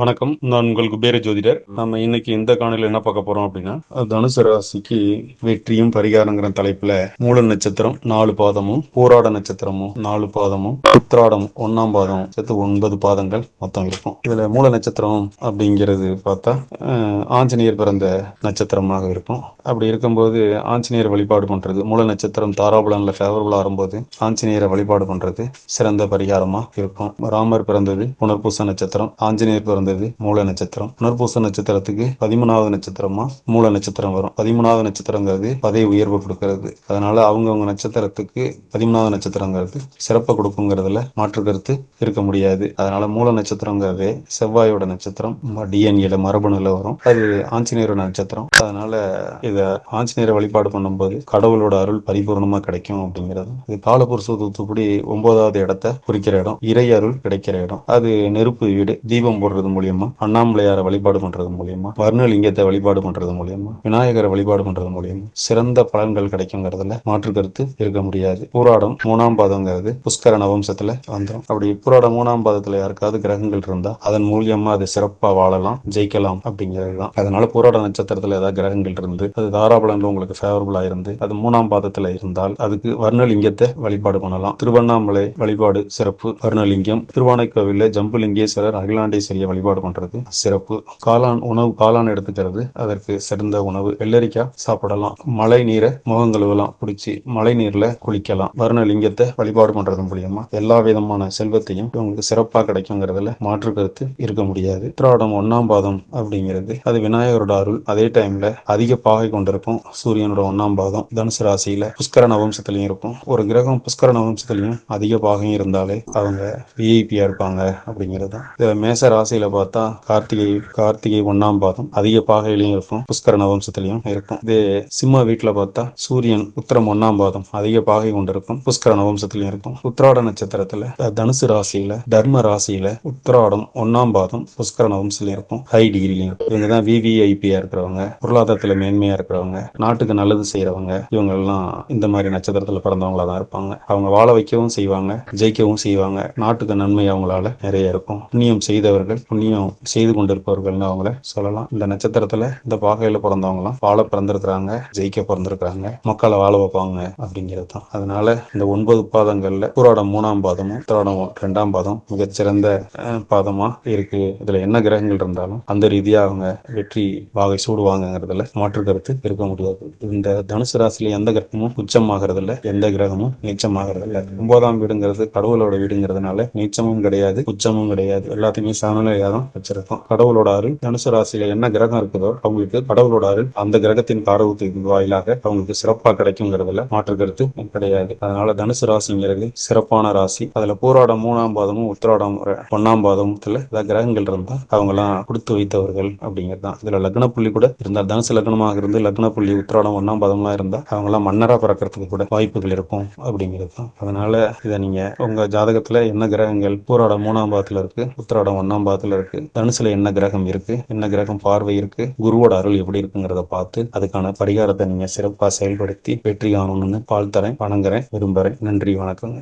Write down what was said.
வணக்கம். நான் உங்கள் குபேர ஜோதிடர். நம்ம இன்னைக்கு இந்த காணொலியில் என்ன பார்க்க போறோம் அப்படின்னா தனுசு ராசிக்கு வெற்றியும் பரிகாரங்கிற தலைப்புல மூல நட்சத்திரம் நாலு பாதமும் போராட நட்சத்திரமும் நாலு பாதமும் உத்திராடம் ஒன்னாம் பாதம் சேர்த்து ஒன்பது பாதங்கள் மொத்தம் இருக்கும். இதுல மூல நட்சத்திரம் அப்படிங்கிறது பார்த்தா ஆஞ்சநேயர் பிறந்த நட்சத்திரமாக இருக்கும். அப்படி இருக்கும்போது ஆஞ்சநேயர் வழிபாடு பண்றது மூல நட்சத்திரம் தாராபுலன்ல ஃபேவரபுளா வரும்போது ஆஞ்சநேயரை வழிபாடு பண்றது சிறந்த பரிகாரமா இருக்கும். ராமர் பிறந்தது புனர்பூச நட்சத்திரம் ஆஞ்சநேயர் பிறந்தது மூல நட்சத்திரம். புனர்பூச நட்சத்திரத்துக்கு பதிமூணாவது நட்சத்திரமா மூல நட்சத்திரம் வரும். பதிமூணாவது நட்சத்திரங்கிறது பதவி உயர்வு கொடுக்கிறது. அதனால அவங்கவுங்க நட்சத்திரத்துக்கு பதிமூணாவது நட்சத்திரங்கிறது சிறப்பை கொடுக்குங்கிறதுல மாற்று கருத்து இருக்க முடியாது. அதனால மூல நட்சத்திரங்கிறது செவ்வாயோட நட்சத்திரம் டிஎன்ஏல மரபணுல வரும். அது ஆஞ்சநேயரோட நட்சத்திரம். அதனால இத ஆஞ்சநேயரை வழிபாடு பண்ணும்போது கடவுளோட அருள் பரிபூர்ணமா கிடைக்கும் அப்படிங்கிறது. இது காலபுருஷ ஒன்பதாவது இடத்தை குறிக்கிற இடம். இறை அருள் கிடைக்கிற இடம். அது நெருப்பு வீடு. தீபம் போடுறது மூலியமா அண்ணாமலையாரை வழிபாடு பண்றது மூலியமா வர்ணலிங்கத்தை வழிபாடு பண்றது மூலியமா விநாயகரை வழிபாடு பண்றது மூலியமா சிறந்த பலன்கள் கிடைக்குங்கிறதுல மாற்று கருத்து இருக்க முடியாது. பூராடம் மூணாம் பாதங்கிறது புஷ்கர நவம்சத்துல வந்துடும் அப்படி பூராடம் மூணாம் பாதத்துல யாருக்காவது கிரகங்கள் இருந்தா அதன் மூலியமா அது சிறப்பா வாழலாம் ஜெயிக்கலாம் அப்படிங்கிறது தான். அதனால பூராட நட்சத்திரத்துல ஏதாவது கிரகங்கள் இருந்து அது தாராபலன்ல உங்களுக்கு ஃபேவரபுளா இருந்து அது மூணாம் பாதத்துல இருந்தால் அதுக்கு வர்ணலிங்கத்தை வழிபாடு பண்ணலாம். திருவண்ணாமலை வழிபாடு சிறப்பு. வர்ணலிங்கம் திருவானைக்கோவில்ல ஜம்புலிங்கேஸ்வரர் அகிலாண்டேஸ்வரிய வழிபாடு வழிபாடு பண்றது சிறப்பு. காளான் உணவு காளான் எடுத்துக்கிறது. அதற்கு சிறந்த உணவு வெள்ளரிக்காய் சாப்பிடலாம். மழை நீரை முகம் பிடிச்சி மழை நீர்ல குளிக்கலாம். வர்ணலிங்கத்தை வழிபாடு பண்றது மூலியமா எல்லா விதமான செல்வத்தையும் உங்களுக்கு சிறப்பா கிடைக்குங்கிறதுல மாற்று கருத்து இருக்க முடியாது. உத்திராடம் ஒன்னாம் பாதம் அப்படிங்கிறது. அது விநாயகரோட அருள். அதே டைம்ல அதிக பாகை கொண்டிருக்கும் சூரியனோட ஒன்னாம் பாதம். தனுசு ராசியில புஷ்கர நவம்சத்திலையும் இருக்கும். ஒரு கிரகம் புஷ்கர நவம்சத்திலையும் அதிக பாகம் இருந்தாலே அவங்க விஐபியா இருப்பாங்க அப்படிங்கிறது தான். மேச ராசியில பார்த்தா கார்த்திகை கார்த்திகை ஒன்னாம் பாதம் அதிக பாகையிலையும் இருக்கும் புஷ்கர நவம்சத்திலையும் இருக்கும். இது சிம்ம வீட்டுல பார்த்தா சூரியன் உத்திரம் ஒன்னாம் பாதம் அதிக பாகை கொண்டிருக்கும் புஷ்கர நவம்சத்திலையும் இருக்கும். உத்திராட நட்சத்திரத்துல தனுசு ராசியில தர்ம ராசியில உத்திராடம் ஒன்னாம் பாதம் புஷ்கர நவம்சிலையும் இருக்கும். ஹை டிகிரிலையும் இருக்கும். இவங்க தான் விவிஐபியா இருக்கிறவங்க பொருளாதாரத்துல மேன்மையா இருக்கிறவங்க நாட்டுக்கு நல்லது செய்யறவங்க. இவங்க எல்லாம் இந்த மாதிரி நட்சத்திரத்துல பிறந்தவங்களா தான் இருப்பாங்க. அவங்க வாழ வைக்கவும் செய்வாங்க ஜெயிக்கவும் செய்வாங்க. நாட்டுக்கு நன்மை அவங்களால நிறைய இருக்கும். புண்ணியம் செய்தவர்கள் புண்ணியம் செய்து கொண்டிருப்பவர்கள்னு அவங்கள சொல்லலாம். இந்த நட்சத்திரத்துல இந்த பாகையில பிறந்தவங்களாம் வாழ பிறந்திருக்கிறாங்க ஜெயிக்க பிறந்திருக்கிறாங்க மக்களை வாழ வைப்பாங்க அப்படிங்கிறது தான் அதனால இந்த ஒன்பது பாதங்கள்ல புராடம் மூணாம் பாதமும் திராடம் ரெண்டாம் பாதம் மிகச்சிறந்த பாதமா இருக்கு. இதுல என்ன கிரகங்கள் இருந்தாலும் அந்த ரீதியா அவங்க வெற்றி வாகை சூடுவாங்கிறதுல மாற்று கருத்து இருக்க முடியாது. இந்த தனுசு ராசியில எந்த கிரகமும் உச்சமாகிறது இல்ல எந்த கிரகமும் நீச்சமாகிறது இல்ல ஒன்பதாம் வீடுங்கிறது கடவுளோட வீடுங்கிறதுனால நீச்சமும் கிடையாது உச்சமும் கிடையாது. எல்லாத்தையுமே சமநிலையாக தான் வச்சிருக்கோம் கடவுளோட அருள் தனுசு ராசியில என்ன கிரகம் இருக்குதோ அவங்களுக்கு கடவுளோட அருள் அந்த கிரகத்தின் காரவத்துக்கு வாயிலாக அவங்களுக்கு சிறப்பா கிடைக்குங்கிறதுல மாற்று கருத்து கிடையாது. அதனால தனுசு ராசிங்கிறது சிறப்பான ராசி. அதுல பூராடம் மூணாம் பாதமும் உத்திராடம் ஒன்னாம் பாதமத்துல ஏதாவது கிரகங்கள் இருந்தா அவங்க எல்லாம் கொடுத்து வைத்தவர்கள் அப்படிங்கிறது தான் இதுல லக்ன புள்ளி கூட இருந்தால் தனுசு லக்னமாக இருந்து லக்ன புள்ளி உத்திராடம் ஒன்னாம் பாதம்லாம் இருந்தா அவங்க எல்லாம் மன்னரா பிறக்கிறதுக்கு கூட வாய்ப்புகள் இருக்கும் அப்படிங்கிறது தான் அதனால இதை நீங்க உங்க ஜாதகத்துல என்ன கிரகங்கள் பூராடம் மூணாம் பாதத்துல இருக்கு உத்திராடம் ஒன்னாம் பாதத்துல இருக்கு. தனுசுல என்ன கிரகம் இருக்கு? என்ன கிரகம் பார்வை இருக்கு? குருவோட அருள் எப்படி இருக்குங்கிறத பார்த்து அதுக்கான பரிகாரத்தை நீங்க சிறப்பா செயல்படுத்தி வெற்றி காணணும்னு தரேன் வணங்குறேன் விரும்புறேன். நன்றி வணக்கங்க.